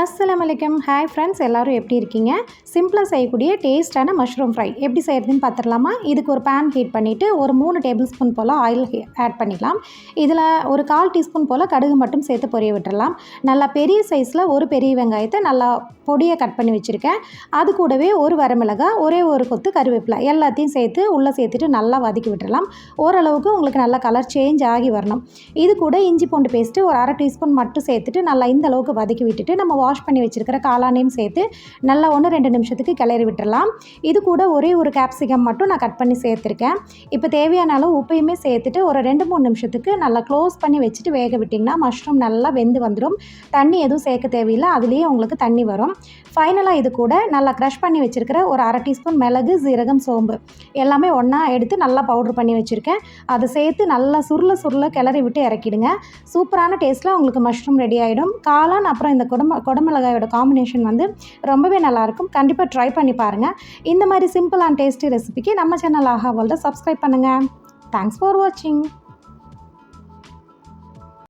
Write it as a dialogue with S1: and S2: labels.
S1: அஸ்ஸலாமு hi friends எல்லோரும் எப்படி இருக்கீங்க? சிம்பிளாக செய்யக்கூடிய டேஸ்ட்டான மஷ்ரூம் ஃப்ரை எப்படி செய்கிறதுன்னு பார்த்துடலாமா? இதுக்கு ஒரு பேன் ஹீட் பண்ணிவிட்டு ஒரு மூணு டேபிள் ஸ்பூன் போல் ஆயில் ஆட் பண்ணிக்கலாம் இதில் ஒரு கால் டீஸ்பூன் போல் கடுகு மட்டும் சேர்த்து பொரிய விட்டுடலாம். நல்லா பெரிய சைஸில் ஒரு பெரிய வெங்காயத்தை நல்லா பொடியை கட் பண்ணி வச்சுருக்கேன். அது கூடவே ஒரு வரமிளகாய் ஒரே ஒரு கொத்து கருவேப்பிலை எல்லாத்தையும் சேர்த்து உள்ளே சேர்த்துட்டு நல்லா வதக்கி விட்டுடலாம். ஓரளவுக்கு உங்களுக்கு நல்லா கலர் சேஞ்ச் ஆகி வரணும். இது கூட இஞ்சி பூண்டு பேஸ்ட்டு ஒரு அரை டீஸ்பூன் மட்டும் சேர்த்துட்டு நல்லா இந்த அளவுக்கு வதக்கி விட்டுட்டு நம்ம வாஷ் பண்ணி வச்சுருக்கிற காளானையும் சேர்த்து நல்லா ஒன்று ரெண்டு நிமிஷத்துக்கு கிளறி விட்டுடலாம் இது கூட ஒரே ஒரு கேப்சிகம் மட்டும் நான் கட் பண்ணி சேர்த்துருக்கேன். இப்போ தேவையான அளவு உப்பையுமே சேர்த்துட்டு ஒரு ரெண்டு மூணு நிமிஷத்துக்கு நல்லா க்ளோஸ் பண்ணி வச்சுட்டு வேக விட்டிங்கன்னா மஷ்ரூம் நல்லா வெந்து வந்துடும் தண்ணி எதுவும் சேர்க்க தேவையில்லை. அதுலேயே உங்களுக்கு தண்ணி வரும். ஃபைனலாக இது கூட நல்லா க்ரஷ் பண்ணி வச்சுருக்கிற ஒரு அரை டீஸ்பூன் மிளகு சீரகம் சோம்பு எல்லாமே ஒன்றா எடுத்து நல்லா பவுட்ரு பண்ணி வச்சுருக்கேன். அதை சேர்த்து நல்லா சுருள சுருள கிளறி விட்டு இறக்கிடுங்க. சூப்பரான டேஸ்ட்டில் உங்களுக்கு மஷ்ரூம் ரெடி ஆகிடும் காளான் அப்புறம் இந்த குடும்ப குடமிளகாயோட காம்பினேஷன் வந்து ரொம்பவே நல்லாயிருக்கும். கண்டிப்பாக ட்ரை பண்ணி பாருங்கள் இந்த மாதிரி சிம்பிள் அண்ட் டேஸ்டி ரெசிபிக்கு நம்ம சேனல் ஆஹா வேர்ல்டை சப்ஸ்கிரைப் பண்ணுங்கள் தேங்க்ஸ் ஃபார் வாட்சிங்